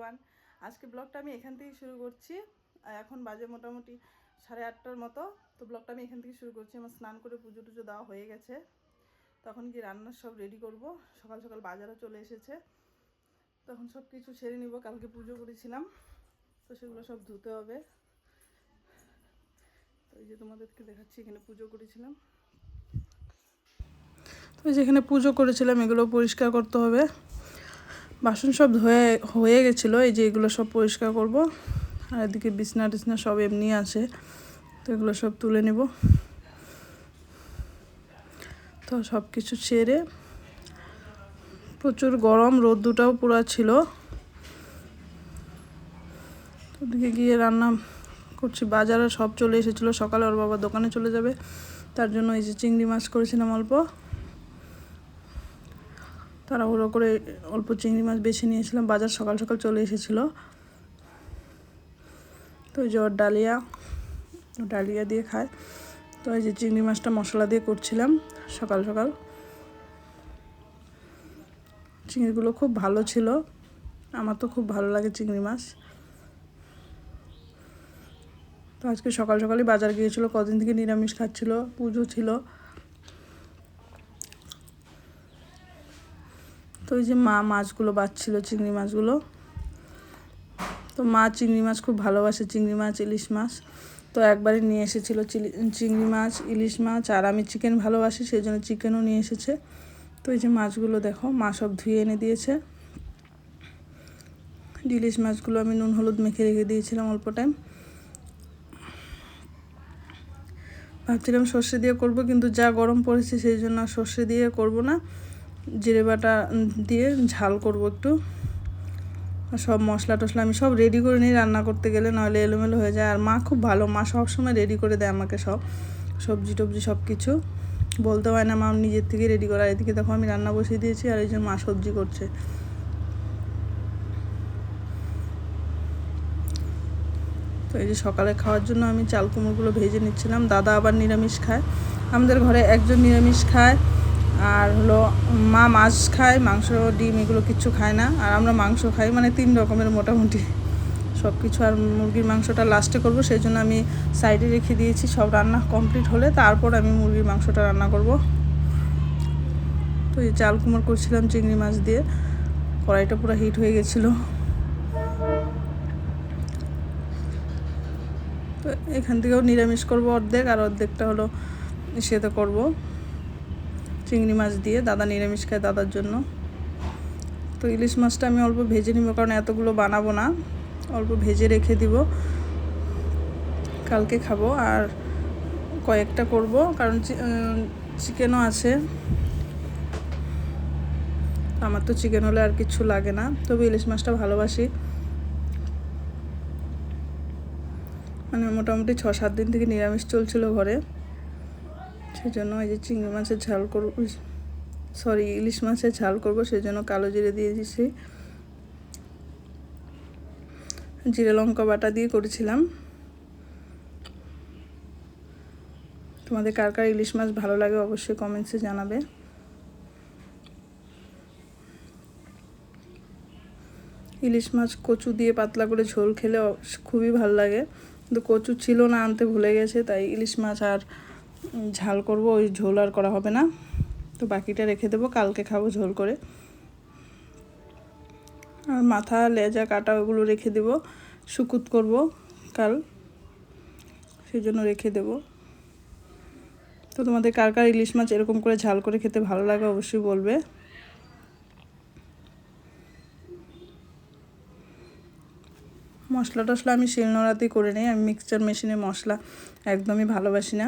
Everyone আজকে ব্লগটা আমি এখান থেকে শুরু করছি। এখন বাজে মোটামুটি সাড়ে আটটার মতো। তো ব্লগটা আমি এখান থেকে শুরু করছি। আমার স্নান করে পুজো টুজো দেওয়া হয়ে গেছে। তখন কি রান্নার সব রেডি করব। সকাল সকাল বাজারও চলে এসেছে। তখন সব কিছু সেরে নিব। কালকে পুজো করেছিলাম। তো সেগুলো সব ধুতে হবে। তো এই যে তোমাদেরকে দেখাচ্ছি, এখানে পুজো করেছিলাম। তো যেখানে পুজো করেছিলাম, এগুলো পরিষ্কার করতে হবে। বাসন সব ধুয়ে, হয়ে গেছিল, এই যে এগুলো সব পরিষ্কার করব। আর এদিকে বিছনা টিছনা সব এমনি আছে, তো এগুলো সব তুলে নেব। তো সব কিছু ছেড়ে প্রচুর গরম রোদ্দুটাও পুরো ছিল। ওদিকে গিয়ে রান্না করছি, বাজারে সব চলে এসেছিল, সকালে ওর বাবা দোকানে চলে যাবে। তার জন্য এই যে চিংড়ি মাছ করেছিলাম অল্প। তাড়াহুড়ো করে অল্প চিংড়ি মাছ বেছে নিয়েছিলাম। বাজার সকাল সকাল চলে এসেছিল। তো ওর ডালিয়া ডালিয়া দিয়ে খায়। তো এই যে চিংড়ি মাছটা মশলা দিয়ে করছিলাম সকাল সকাল। চিংড়িগুলো খুব ভালো ছিল। আমার তো খুব ভালো লাগে চিংড়ি মাছ। তো আজকে সকাল সকালই বাজার গিয়েছিল, কদিন থেকে নিরামিষ খাচ্ছিল, পুজো ছিল। তো ওই যে মা মাছগুলো বাচ্ছিল, চিংড়ি মাছগুলো। তো মা চিংড়ি মাছ খুব ভালোবাসে, চিংড়ি মাছ, ইলিশ মাছ। তো একবারে নিয়ে এসেছিল চিংড়ি মাছ, ইলিশ মাছ, আর আমি চিকেন ভালোবাসি, সেই জন্য চিকেনও নিয়ে এসেছে। তো এই যে মাছগুলো দেখো, মা সব ধুয়ে এনে দিয়েছে। ইলিশ মাছগুলো আমি নুন, হলুদ মেখে রেখে দিয়েছিলাম অল্প টাইম ভাবছিলাম সর্ষে দিয়ে করব, কিন্তু যা গরম পড়েছে সেই জন্য সর্ষে দিয়ে করব না। জিরে বাটা দিয়ে ঝাল করব একটু। সব মশলা টশলা আমি সব রেডি করে নিই রান্না করতে গেলে, নাহলে এলোমেলো হয়ে যায়। আর মা খুব ভালো, মা সব সময় রেডি করে দেয় আমাকে সব। সবজি টবজি সব কিছু। বলতে হয় না মা, নিজের থেকে রেডি করা। এদিকে দেখো আমি রান্না বসিয়ে দিয়েছি, আর এই যে মা সবজি করছে। তো এই যে সকালে খাওয়ার জন্য আমি চাল কুমড়োগুলো ভেজে নিচ্ছিলাম। দাদা আবার নিরামিষ খায়। আমাদের ঘরে একজন নিরামিষ খায়। আর হলো মা মাছ খায়, মাংস, ডিম এগুলো কিচ্ছু খায় না। আর আমরা মাংস খাই মানে তিন রকমের মোটামুটি। সব কিছু আর মুরগির মাংসটা লাস্টে করব, সেই জন্য আমি সাইডে রেখে দিয়েছি, সব রান্না কমপ্লিট হলে তারপর আমি মুরগির মাংসটা রান্না করব। তো এই চাল কুমড় করছিলাম চিংড়ি মাছ দিয়ে, কড়াইটা পুরো হিট হয়ে গেছিল। তো এখান থেকেও নিরামিষ করব অর্ধেক, আর অর্ধেকটা হলো সেতে করব। চিংড়ি মাছ দিয়ে, দাদা নিরামিষ খায় দাদার জন্য। তো ইলিশ মাছটা আমি অল্প ভেজে নিব, কারণ এতগুলো বানাবো না। অল্প ভেজে রেখে দিব। কালকে খাব, আর কয়েকটা করব, কারণ চিকেনও আছে। আমার তো চিকেন হলে আর কিছু লাগে না, তবে ইলিশ মাছটা ভালোবাসি। মানে মোটামুটি ছ সাত দিন থেকে নিরামিষ চলছিল ঘরে। সেই জন্য এই যে চিংড়ি মাছের ঝাল করব সরি ইলিশ মাছের ঝাল করব সেই জন্য কালো জিরে দিয়ে দিয়েছি জিরে লঙ্কা বাটা দিয়ে করেছিলাম। তোমাদের কার কার ইলিশ মাছ ভালো লাগে অবশ্যই কমেন্টসে জানাবে। ইলিশ মাছ কচু দিয়ে পাতলা করে ঝোল খেলে খুবই ভালো লাগে। কিন্তু কচু ছিল না, আনতে ভুলে গেছে, তাই ইলিশ মাছ আর ঝাল করব, ওই ঝোল আর করা হবে না। তো বাকিটা রেখে দেবো, কালকে খাব ঝোল করে। আর মাথা, লেজা, কাটা, ওগুলো রেখে দেব। শুকুত করব কাল, সেই জন্য রেখে দেব। তো তোমাদের কার কার ইলিশ মাছ এরকম করে ঝাল করে খেতে ভালো লাগে অবশ্যই বলবে। মশলা টশলা আমি শিলনোড়াতেই করে নিই, আমি মিক্সচার মেশিনে মশলা একদমই ভালোবাসি না।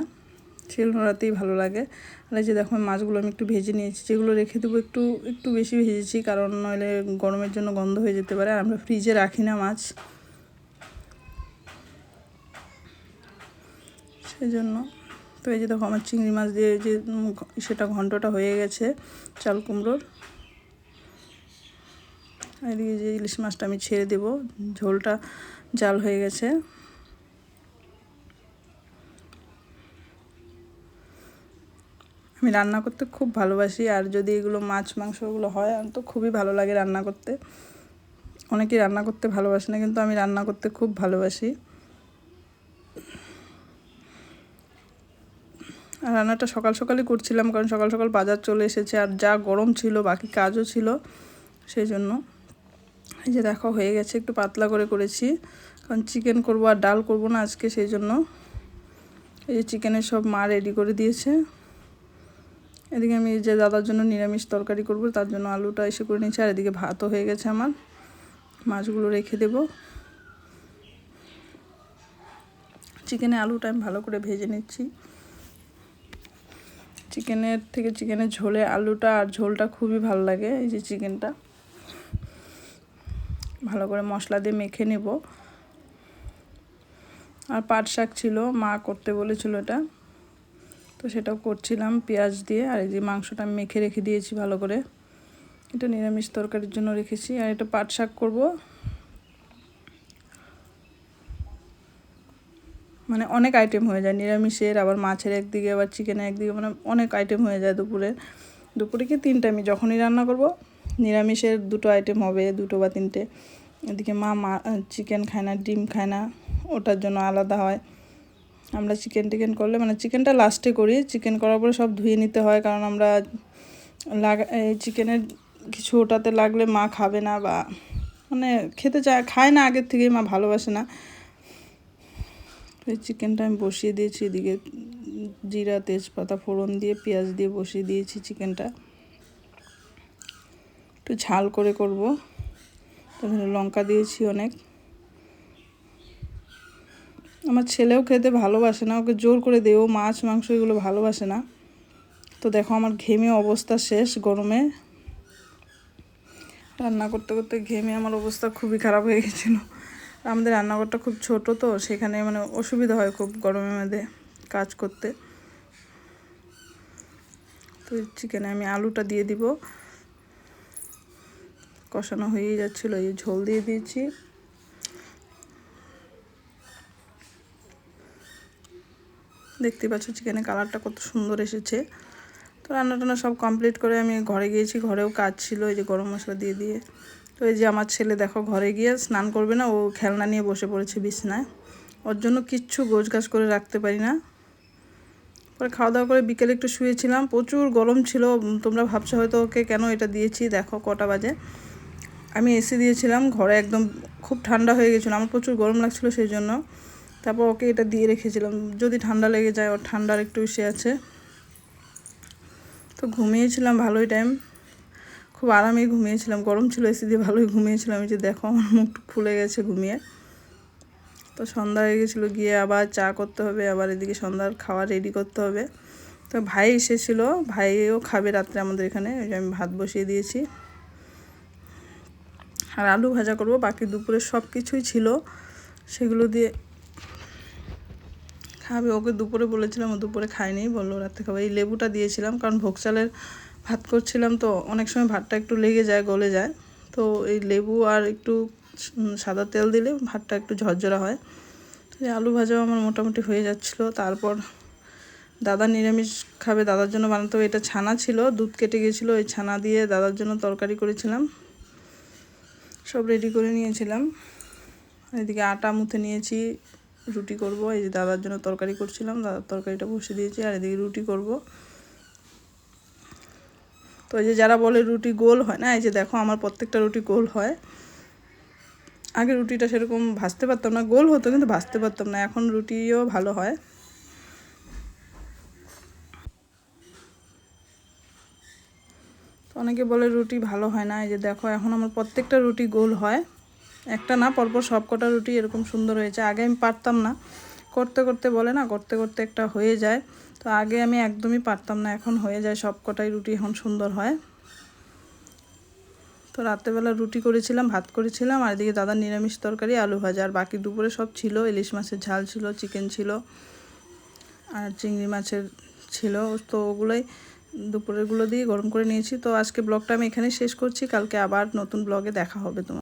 শিলনোড়াতেই ভালো লাগে। আর এই যে দেখো, মাছগুলো আমি একটু ভেজে নিয়েছি, যেগুলো রেখে দেবো একটু একটু বেশি ভেজেছি, কারণ নইলে গরমের জন্য গন্ধ হয়ে যেতে পারে, আর আমরা ফ্রিজে রাখি না মাছ। সেজন্য। তো এই যে দেখো, আমার চিংড়ি মাছ দিয়ে যে সেটা ঘন্টটা হয়ে গেছে, চাল কুমড়োর। এদিকে যে ইলিশ মাছটা আমি ছেড়ে দেব, ঝোলটা জাল হয়ে গেছে। আমি রান্না করতে খুব ভালোবাসি, আর যদি এগুলো মাছ মাংসগুলো হয় তো খুবই ভালো লাগে রান্না করতে। অনেকেই রান্না করতে ভালোবাসে না, কিন্তু আমি রান্না করতে খুব ভালোবাসি। আর রান্নাটা সকাল সকালই করছিলাম, কারণ সকাল সকাল বাজার চলে এসেছে, আর যা গরম ছিল, বাকি কাজও ছিল, সেই জন্য। এই যে দেখো, হয়ে গেছে, একটু পাতলা করে করেছি, কারণ চিকেন করব আর ডাল করব না আজকে, সেই জন্য। এই যে চিকেনের সব মা রেডি করে দিয়েছে। এদিকে আমি যে দাদার জন্য নিরামিষ তরকারি করব, তার জন্য আলুটা এসে করে নিয়েছি, আর এদিকে ভাতও হয়ে গেছে আমার। মাছগুলো রেখে দেব। চিকেনে আলুটা আমি ভালো করে ভেজে নিচ্ছি। চিকেনের থেকে চিকেনের ঝোলে আলুটা আর ঝোলটা খুবই ভালো লাগে, এই যে চিকেনটা। ভালো করে মশলা দিয়ে মেখে নেব। আর পাট শাক ছিল, মা করতে বলেছিল এটা। তো সেটাও করছিলাম পেঁয়াজ দিয়ে, আর এই যে মাংসটা আমি মেখে রেখে দিয়েছি ভালো করে। এটা নিরামিষ তরকারির জন্য রেখেছি, আর এটা পাট শাক করব। মানে অনেক আইটেম হয়ে যায়, নিরামিষের, আবার মাছের একদিকে, আবার চিকেনের একদিকে মানে অনেক আইটেম হয়ে যায় দুপুরে। দুপুরে কি তিনটে, আমি যখনই রান্না করব, নিরামিষের দুটো আইটেম হবে, দুটো বা তিনটে। এদিকে মা মা চিকেন খায় না, ডিম খায় না, ওটার জন্য আলাদা হয়। আমরা চিকেন টিকেন করলে মানে চিকেনটা লাস্টে করি। চিকেন করার পরে সব ধুয়ে নিতে হয়, কারণ আমরা লাগা, এই চিকেনের কিছু ওটাতে লাগলে মা খাবে না বা মানে খেতে চায়, খায় না আগের থেকেই, মা ভালোবাসে না। এই চিকেনটা আমি বসিয়ে দিয়েছি এদিকে, জিরা, তেজপাতা, ফোড়ন দিয়ে, পেঁয়াজ দিয়ে বসিয়ে দিয়েছি চিকেনটা একটু ঝাল করে করব। লঙ্কা দিয়েছি অনেক। আমার ছেলেও খেতে ভালোবাসে না, ওকে জোর করে দেও মাছ, মাংস এগুলো ভালোবাসে না। তো দেখো আমার ঘেমে অবস্থা শেষ গরমে। রান্না করতে করতে ঘেমে আমার অবস্থা খুবই খারাপ হয়ে গেছিল। আমাদের রান্নাঘরটা খুব ছোট তো, সেখানে মানে অসুবিধা হয় খুব গরমের মধ্যে কাজ করতে। তো চিকেনে আমি আলুটা দিয়ে দিব। কষানো হয়েই যাচ্ছিল, এই ঝোল দিয়ে দিয়েছি। দেখতে পাচ্ছ চিকেনের কালারটা কত সুন্দর এসেছে। তো রান্না টান্না সব কমপ্লিট করে আমি ঘরে গিয়েছি, ঘরেও কাজ ছিল, এই যে গরম মশলা দিয়ে দিয়ে। তো এই যে আমার ছেলে দেখো ঘরে গিয়ে স্নান করবে না, ও খেলনা নিয়ে বসে পড়েছে বিছনায়। ওর জন্য কিচ্ছু গোছ গাছ করে রাখতে পারি না। পরে খাওয়া দাওয়া করে বিকেলে একটু শুয়েছিলাম, প্রচুর গরম ছিল, তোমরা ভাবছ হয়তো ওকে কেন এটা দিয়েছি, দেখো কটা বাজে। আমি এসি দিয়েছিলাম, ঘরে একদম খুব ঠান্ডা হয়ে গেছিল, আমার প্রচুর গরম লাগছিল সেই জন্য। তারপর ওকে এটা দিয়ে রেখেছিলাম। যদি ঠান্ডা লেগে যায়, ওর ঠান্ডার একটু ইসে আছে। তো ঘুমিয়েছিলাম ভালোই টাইম খুব আরামেই ঘুমিয়েছিলাম। গরম ছিল এসি দিয়ে ভালোই ঘুমিয়েছিলাম। এই যে দেখো, আমার মুখ ফুলে গেছে ঘুমিয়ে। তো সন্ধ্যা হয়ে গেছিল, গিয়ে আবার চা করতে হবে। আবার এদিকে সন্ধ্যার খাওয়া রেডি করতে হবে। তো ভাই এসেছিল। ভাইও খাবে রাত্রে আমাদের এখানে। ওই যে আমি ভাত বসিয়ে দিয়েছি। আর আলু ভাজা করব। বাকি দুপুরে সব কিছুই ছিল। সেগুলো দিয়ে খাবে ওকে দুপুরে বলেছিলাম, ও দুপুরে খায়নি। বলল, রাত্রে খাবে। এই লেবুটা দিয়েছিলাম, কারণ ভোগ চালের ভাত করছিলাম তো অনেক সময় ভাতটা একটু লেগে যায়, গলে যায়। তো এই লেবু আর একটু সাদা তেল দিলে ভাতটা একটু ঝরঝরা হয়। আলু ভাজাও আমার মোটামুটি হয়ে যাচ্ছিল। তারপর দাদা নিরামিষ খাবে, দাদার জন্য বানাতে হবে। এটা ছানা ছিল, দুধ কেটে গেছিল ওই ছানা দিয়ে দাদার জন্য তরকারি করেছিলাম। সব রেডি করে নিয়েছিলাম। এদিকে আটা মুথে নিয়েছি রুটি করব। এই যে দাদার জন্য তরকারি করছিলাম, দাদার তরকারিটা বসে দিয়েছি, আর এদিকে রুটি করব। তো এই যে যারা বলে রুটি গোল হয় না, এই যে দেখো আমার প্রত্যেকটা রুটি গোল হয়। আগে রুটিটা সেরকম ভাজতে পারতাম না, গোল হতো কিন্তু ভাজতে পারতাম না, এখন রুটিও ভালো হয়। তো অনেকে বলে রুটি ভালো হয় না, এই যে দেখো এখন আমার প্রত্যেকটা রুটি গোল হয়। একটা না, পরপর সব কটা রুটি এরকম সুন্দর হয়েছে। আগে আমি পারতাম না। করতে করতে বলে না, করতে করতে একটা হয়ে যায়। তো আগে আমি একদমই পারতাম না, এখন হয়ে যায় সব কটাই রুটি এখন সুন্দর হয়। তো রাত্রেবেলা রুটি করেছিলাম, ভাত করেছিলাম, আর এদিকে দাদার নিরামিষ তরকারি, আলু ভাজা। আর বাকি দুপুরে সব ছিল, ইলিশ মাছের ঝাল ছিল, চিকেন ছিল, আর চিংড়ি মাছের ছিল। তো ওগুলোই দুপুরেরগুলো দিয়ে গরম করে নিয়েছি। তো আজকে ব্লগটা আমি এখানে শেষ করছি। কালকে আবার নতুন ব্লগে দেখা হবে তোমার।